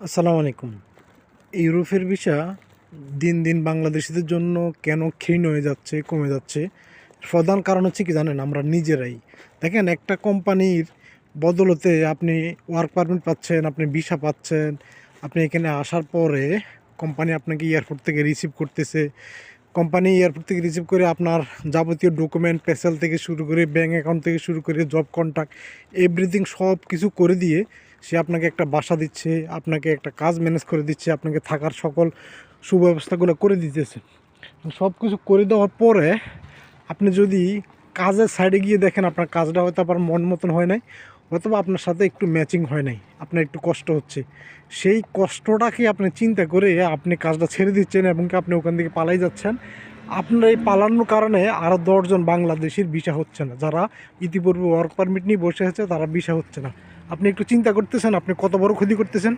আসসালামু আলাইকুম। ইউরোপের ভিসা দিন দিন বাংলাদেশিদের জন্য কেন ক্ষীণ হয়ে যাচ্ছে, কমে যাচ্ছে? প্রধান কারণ হচ্ছে কি জানেন? আমরা নিজেরাই। দেখেন, একটা কোম্পানির বদলতে আপনি ওয়ার্ক পারমিট পাচ্ছেন, আপনি ভিসা পাচ্ছেন, আপনি এখানে আসার পরে কোম্পানি আপনাকে এয়ারপোর্ট থেকে রিসিভ করতেছে। কোম্পানি এয়ারপোর্ট থেকে রিসিভ করে আপনার যাবতীয় ডকুমেন্ট পেসেল থেকে শুরু করে ব্যাঙ্ক অ্যাকাউন্ট থেকে শুরু করে জব কন্ট্যাক্ট এভরিথিং সব কিছু করে দিয়ে সে আপনাকে একটা বাসা দিচ্ছে, আপনাকে একটা কাজ ম্যানেজ করে দিচ্ছে, আপনাকে থাকার সকল সুব্যবস্থাগুলো করে দিতেছে। সব কিছু করে দেওয়ার পরে আপনি যদি কাজের সাইডে গিয়ে দেখেন আপনার কাজটা হয়তো আপনার মন মতন হয় নাই, অথবা আপনার সাথে একটু ম্যাচিং হয় নাই, আপনার একটু কষ্ট হচ্ছে, সেই কষ্টটাকে আপনি চিন্তা করে আপনি কাজটা ছেড়ে দিচ্ছেন এবং আপনি ওখান থেকে পালাই যাচ্ছেন। আপনার এই পালানোর কারণে আরও দশজন বাংলাদেশির ভিসা হচ্ছে না। যারা ইতিপূর্বে ওয়ার্ক পারমিট নিয়ে বসে আছে, তারা ভিসা হচ্ছে না। আপনি একটু চিন্তা করতেছেন আপনি কত বড় ক্ষতি করতেছেন?